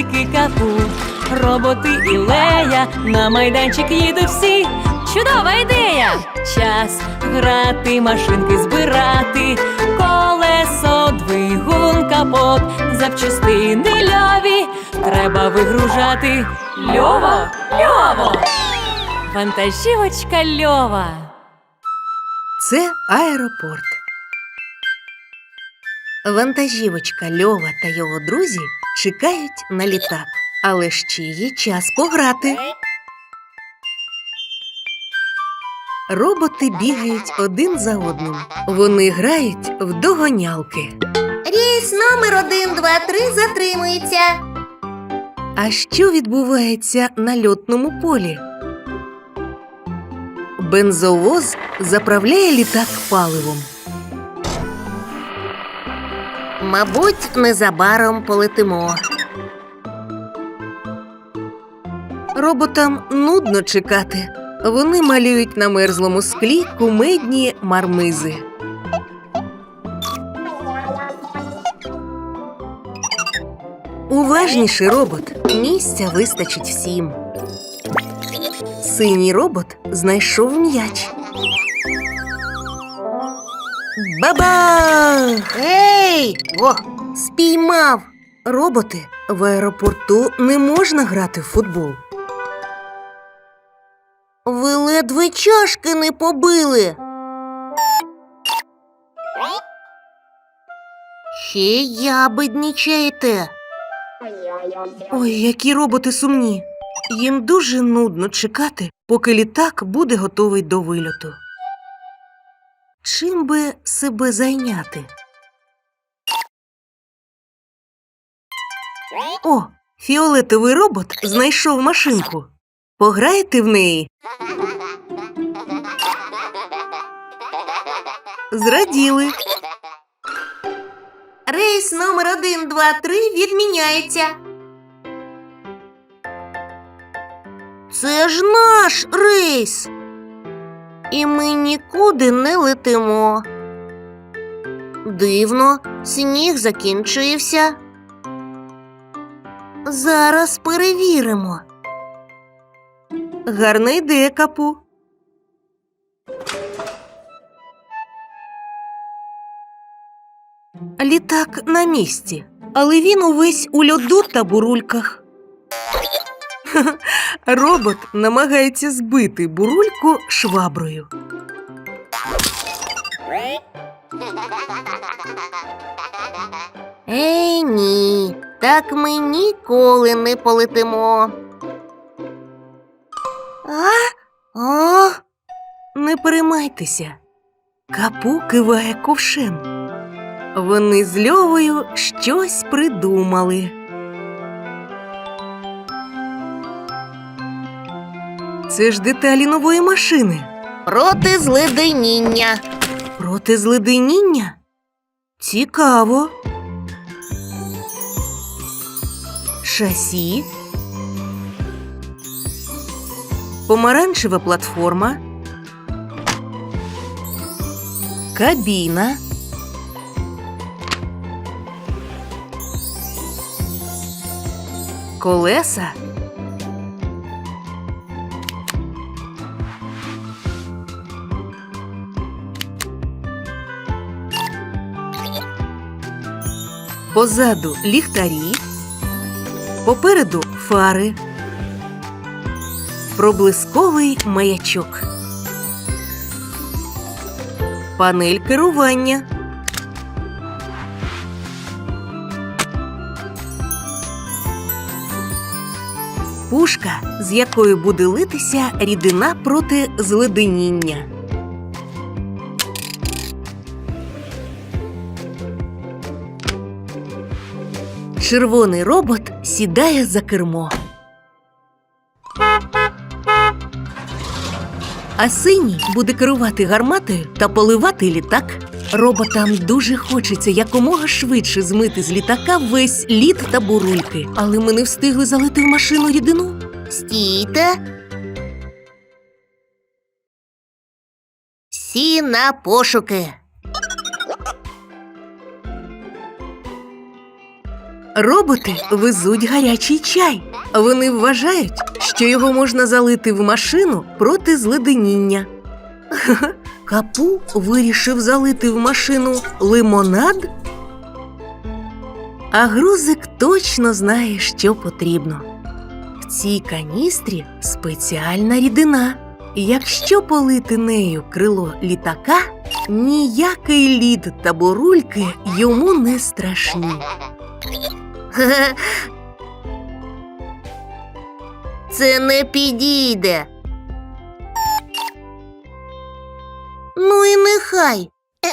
роботики капу, роботи і лея, на майданчик їдуть всі. Чудова ідея! Час грати, машинки збирати, колесо, двигун, капот, запчастини льові. Треба вигружати. Льово, льово! Вантажівочка льова. Це аеропорт. Вантажівочка Льова та його друзі чекають на літак, але ще є час пограти. Роботи бігають один за одним. Вони грають в догонялки. Рейс номер 1, 2, 3 затримується. А що відбувається на льотному полі? Бензовоз заправляє літак паливом. Мабуть, незабаром полетимо. Роботам нудно чекати. Вони малюють на мерзлому склі кумедні мармизи. Уважніший робот. Місця вистачить всім. Синій робот знайшов м'яч. Бабах! Ей! О, Спіймав! Роботи в аеропорту не можна грати в футбол. ви ледве чашки не побили. Ще ябеднічаєте. Ой, які роботи сумні. Їм дуже нудно чекати, поки літак буде готовий до вильоту. Чим би себе зайняти? О, фіолетовий робот знайшов машинку. Пограєте в неї? Зраділи. Рейс номер 1, 2, 3 відміняється. Це ж наш рейс. І ми нікуди не летимо. Дивно, сніг закінчився. Зараз перевіримо. Гарна ідея, капу. Літак на місці, але він увесь у льоду та бурульках. Робот намагається збити бурульку шваброю. Ей ні, так ми ніколи не полетимо. А? О, Не переймайтеся. Капу киває ковшем. Вони з льовою щось придумали. Це ж деталі нової машини. проти зледеніння. Проти зледеніння? Цікаво. Шасі. Помаранчева платформа. Кабіна. Колеса. Позаду ліхтарі, попереду фари, проблисковий маячок, панель керування. Пушка, з якої буде литися рідина проти зледеніння. Червоний робот сідає за кермо. А синій буде керувати гарматою та поливати літак. Роботам дуже хочеться якомога швидше змити з літака весь лід та бурульки, але ми не встигли залити в машину рідину. Стійте. Всі на пошуки. Роботи везуть гарячий чай. Вони вважають, що його можна залити в машину проти зледеніння. Капу вирішив залити в машину лимонад. А грузик точно знає, що потрібно. В цій каністрі спеціальна рідина. Якщо полити нею крило літака, ніякий лід та бурульки йому не страшні. Це не підійде. Ну і нехай.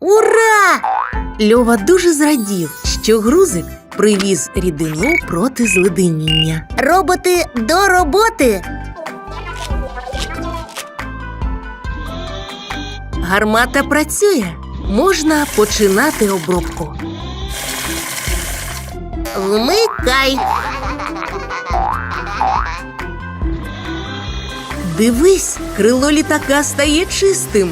Ура! Льова дуже зрадів, що грузик привіз рідину проти зледеніння. Роботи до роботи. Гармата працює. Можна починати обробку. Вмикай. Дивись, крило літака стає чистим.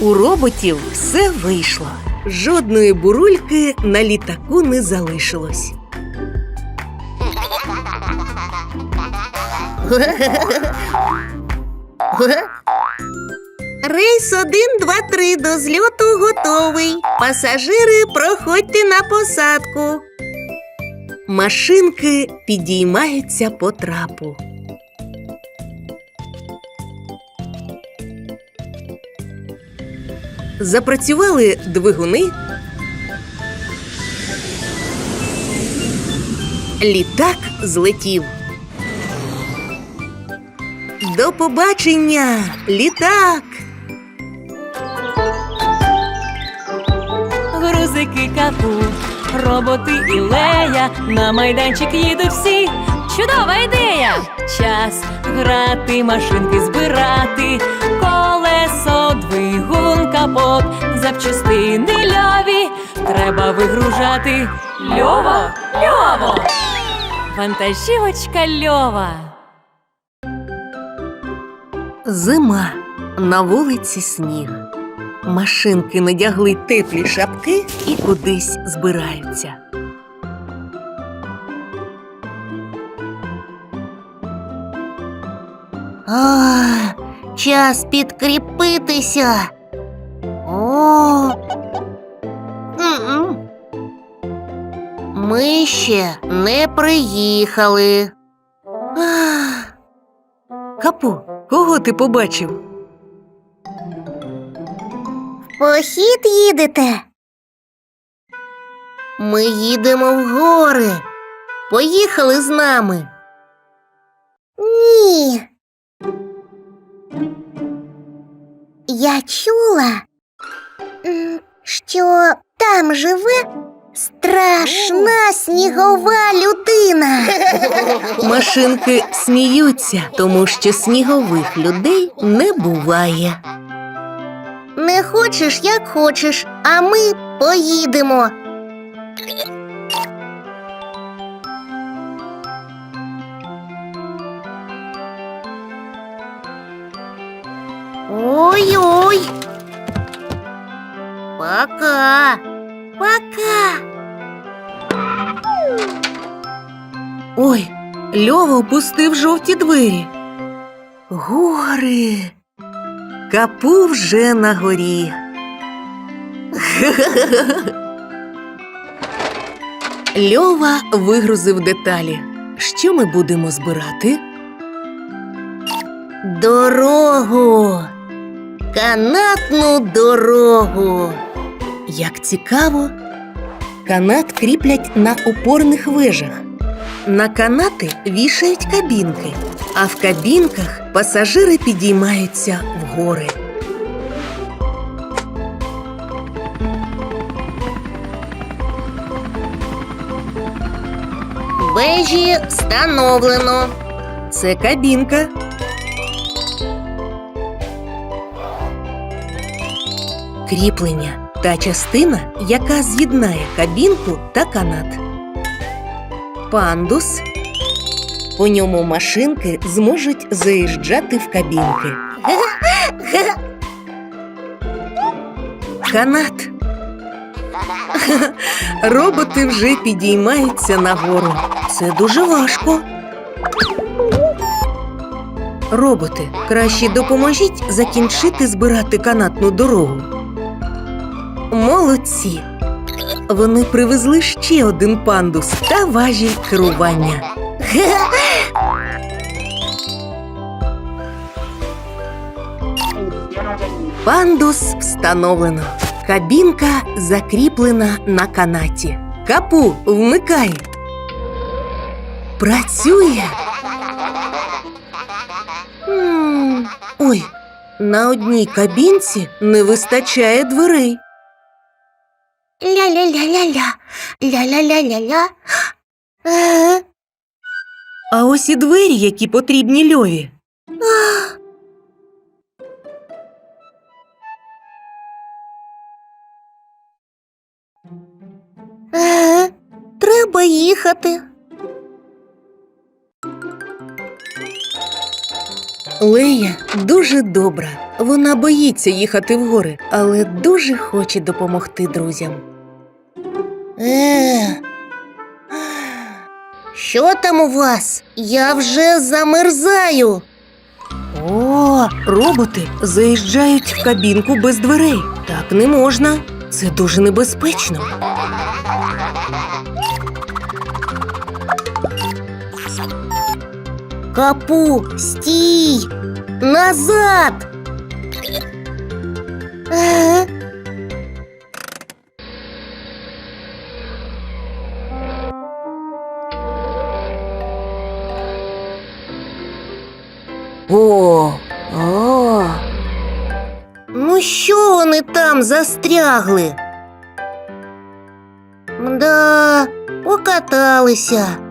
У роботів все вийшло. Жодної бурульки на літаку не залишилось. Рейс 1, 2, 3 до зльоту готовий. Пасажири, проходьте на посадку. Машинки підіймаються по трапу. Запрацювали двигуни. Літак злетів. До побачення, літак! Грузики капу, роботи і лея, на майданчик їдуть всі. Чудова ідея! Час грати, машинки збирати, капот, запчастини льові треба вигружати. Льово, льово! Вантажівочка льова. Зима. На вулиці сніг. Машинки надягли теплі шапки і кудись збираються. А, час підкріпитися. Ми ще не приїхали. Капу, кого ти побачив? Похід їдете? Ми їдемо в гори. Поїхали з нами. Ні. Я чула, що там живе страшна снігова людина. Машинки сміються, тому що снігових людей не буває. Не хочеш, як хочеш, а ми поїдемо. Ой-ой. Пока. Пока. Ой, Льова опустив жовті двері. Гори. Капу вже на горі. Льова вигрузив деталі. Що ми будемо збирати? Дорогу. Канатну дорогу. Як цікаво, канат кріплять на опорних вежах. На канати вішають кабінки, а в кабінках пасажири підіймаються вгори. Вежі встановлено. Це кабінка. Кріплення та частина, яка з'єднає кабінку та канат. Пандус. У ньому машинки зможуть заїжджати в кабінки. Канат. Роботи вже підіймаються нагору. Це дуже важко. Роботи, краще допоможіть закінчити збирати канатну дорогу. Молодці! Вони привезли ще один пандус та важіль керування. Пандус встановлено. Кабінка закріплена на канаті. Капу вмикай. Працює. Ой, на одній кабінці не вистачає дверей. Ля-ля-ля-ля-ля. Ля-ля-ля-ля-ля. Е, А ось і двері, які потрібні льові. е, Треба їхати. Лея дуже добра. Вона боїться їхати в гори, але дуже хоче допомогти друзям. Е. Що там у вас? Я вже замерзаю. О, роботи заїжджають в кабінку без дверей. Так не можна. Це дуже небезпечно. Капу, стій! Назад! Е, О, о. Ну що вони там застрягли? Да, покаталися.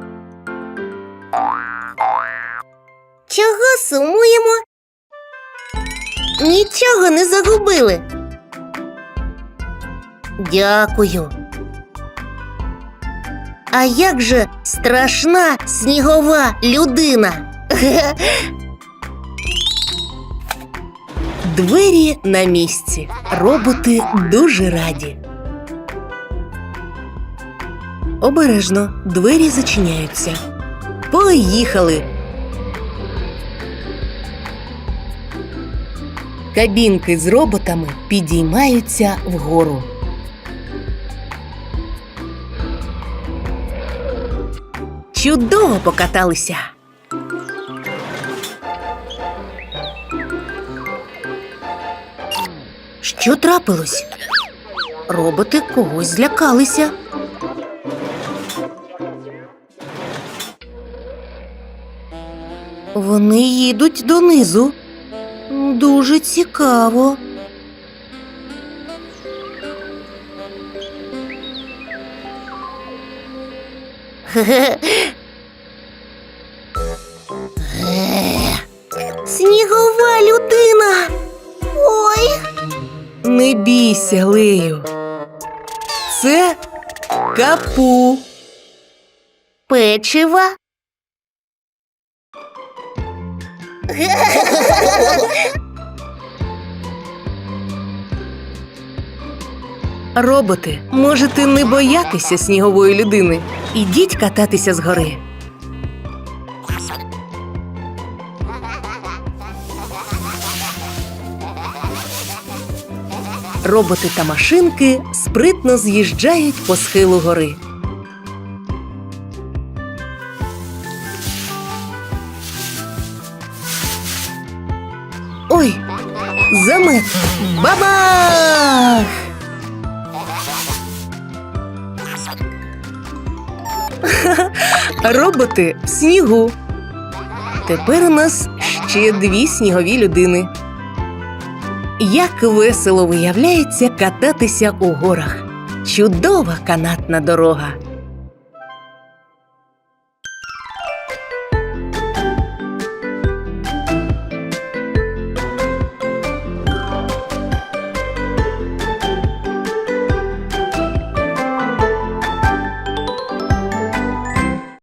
Чого сумуємо? Нічого не загубили. Дякую. А як же страшна снігова людина? Двері на місці. Роботи дуже раді. Обережно двері зачиняються. Поїхали. Кабінки з роботами підіймаються вгору. Чудово покаталися. Що трапилось? Роботи когось злякалися. Вони їдуть донизу. Дуже цікаво. Снігова людина. Ой. Не бійся, Лею. Це капу. Печива. Роботи, можете не боятися снігової людини. Ідіть кататися з гори. Роботи та машинки спритно з'їжджають по схилу гори. Ой, замет! Бабах! Роботи в снігу. Тепер у нас ще дві снігові людини. Як весело виявляється кататися у горах. Чудова канатна дорога.